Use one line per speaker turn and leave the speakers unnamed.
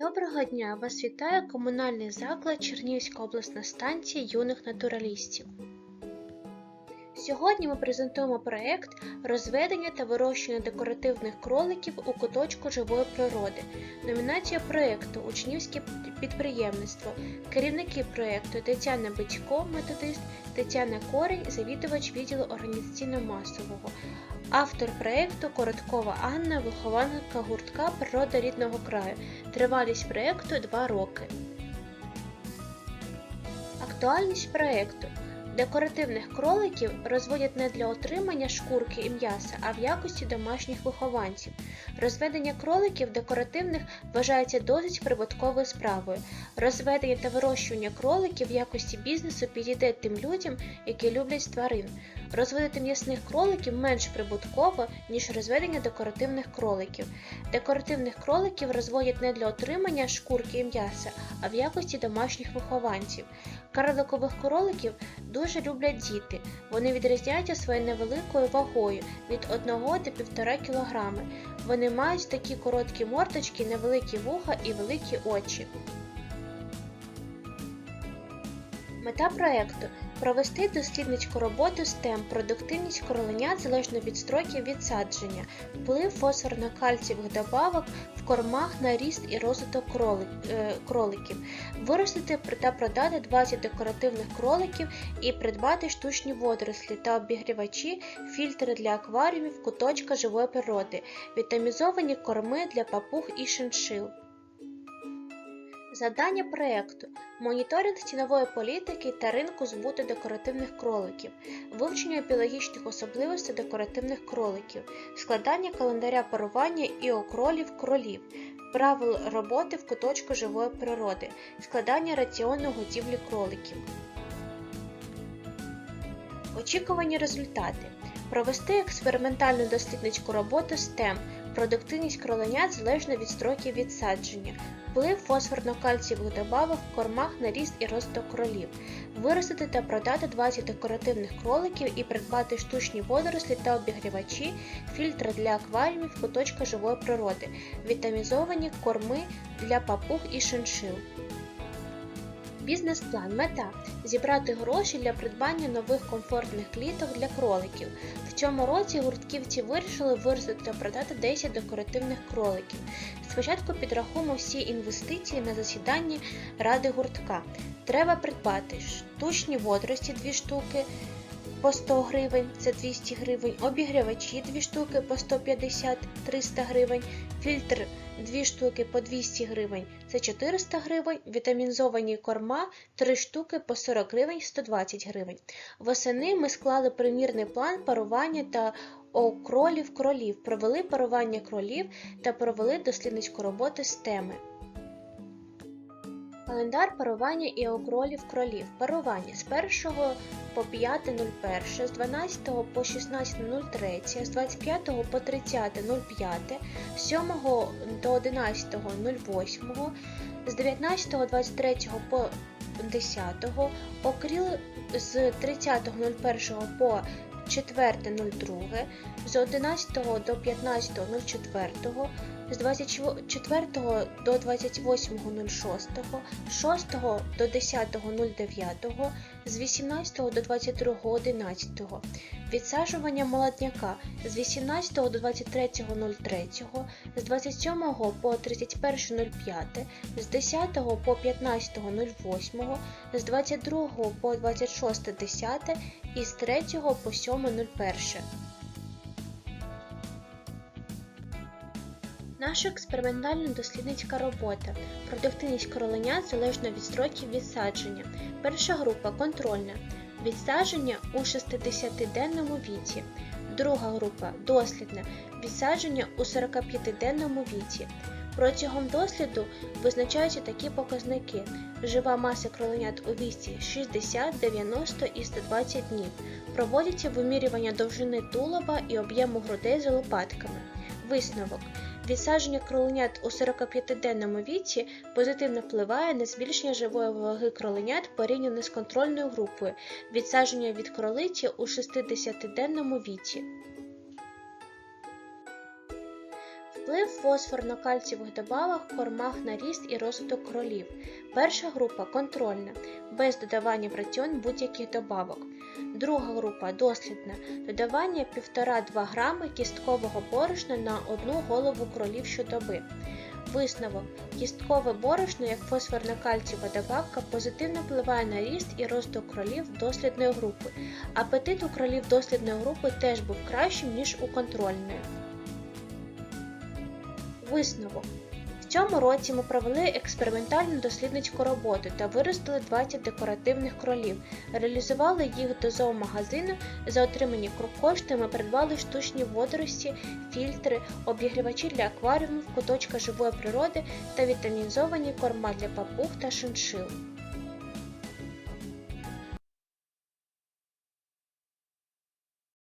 Доброго дня! Вас вітає комунальний заклад Чернігівська обласна станція юних натуралістів. Сьогодні ми презентуємо проєкт розведення та вирощування декоративних кроликів у куточку живої природи. Номінація проєкту Учнівське підприємництво. Керівники проєкту Тетяна Битько, методист, Тетяна Корень, завідувач відділу організаційно-масового. Автор проєкту Короткова Анна, вихованка гуртка Природа рідного краю. Тривалість проєкту 2 роки. Актуальність проєкту. Декоративних кроликів розводять не для отримання шкурки і м'яса, а в якості домашніх вихованців. Розведення кроликів декоративних вважається досить прибутковою справою. Розведення та вирощування кроликів в якості бізнесу підійде тим людям, які люблять тварин. Розводити м'ясних кроликів менш прибутково, ніж розведення декоративних кроликів. Декоративних кроликів розводять не для отримання шкурки і м'яса, а в якості домашніх вихованців. Карликових кроликів дуже люблять діти. Вони відрізняються своєю невеликою вагою від 1 до 1,5 кг. Вони мають такі короткі мордочки, невеликі вуха і великі очі. Мета проєкту провести дослідницьку роботу з тем продуктивність кроленят залежно від строків відсадження, вплив фосфорно-кальцієвих добавок в кормах на ріст і розвиток е, кроликів, виростити та продати 20 декоративних кроликів і придбати штучні водорослі та обігрівачі, фільтри для акваріумів, куточка живої природи, вітамізовані корми для папуг і шиншил. Завдання проєкту моніторинг цінової політики та ринку збуту декоративних кроликів, вивчення біологічних особливостей декоративних кроликів, складання календаря парування і окролів кролів, правил роботи в куточку живої природи, складання раціону годівлі кроликів. Очікувані результати. Провести експериментальну дослідницьку роботу з тем продуктивність кроленят залежно від строків відсадження, вплив фосфорно-кальцієвих добавок в кормах на ріст і розвиток кролів, виростити та продати 20 декоративних кроликів і придбати штучні водорослі та обігрівачі, фільтри для акваріумів, куточка живої природи, вітамізовані корми для папуг і шиншил. Бізнес-план мета зібрати гроші для придбання нових комфортних кліток для кроликів. В цьому році гуртківці вирішили виростити та продати 10 декоративних кроликів. Спочатку підрахуємо всі інвестиції на засіданні ради гуртка. Треба придбати штучні водорості 2 штуки по 100 гривень, це 200 гривень, обігрівачі 2 штуки по 150-300 гривень, фільтр 2 штуки по 200 гривень, це 400 гривень, вітамінзовані корма 3 штуки по 40 гривень, 120 гривень. Восени ми склали примірний план парування та окролів кролів, провели парування кролів та провели дослідницьку роботу з теми. Календар парування і окролів кролів. Парування з 1 по 5.01, з 12 по 16.03, з 25 по 30.05, з 7 до 11.08, з 19 23 по 10, окріл з 30.01 по 4.02, з 11 до 15.04, з 24 до 28.06, з 6 до 10.09, з 18 до 22.11, відсаджування молодняка з 18 до 23.03, з 27 по 31.05, з 10 по 15.08, з 22 по 26.10 і з 3 по 7.01. Наша експериментальна дослідницька робота. Продуктивність кроленят залежно від строків відсадження. Перша група контрольна. Відсадження у 60-денному віці. Друга група дослідна. Відсадження у 45-денному віці. Протягом досліду визначаються такі показники: жива маса кроленят у віці 60, 90 і 120 днів. Проводяться вимірювання довжини тулоба і об'єму грудей за лопатками. Висновок. Відсадження кроленят у 45-денному віці позитивно впливає на збільшення живої ваги кроленят порівняно з контрольною групою відсадження від кролиці у 60-денному віці. Вплив фосфорно-кальцієвих добавок в кормах на ріст і розвиток кролів. Перша група контрольна, без додавання в раціон будь-яких добавок. Друга група дослідна, додавання 1,5-2 грами кісткового борошна на одну голову кролів щодоби. Висновок. Кісткове борошно, як фосфорно-кальцієва добавка, позитивно впливає на ріст і розвиток кролів дослідної групи. Апетит у кролів дослідної групи теж був кращим, ніж у контрольної. Висновок. Цьому році ми провели експериментальну дослідницьку роботу та виростили 20 декоративних кролів. Реалізували їх до зоомагазину. За отримані кошти ми придбали штучні водорості, фільтри, обігрівачі для акваріумів, куточка живої природи та вітамінізовані корма для папуг та шиншил.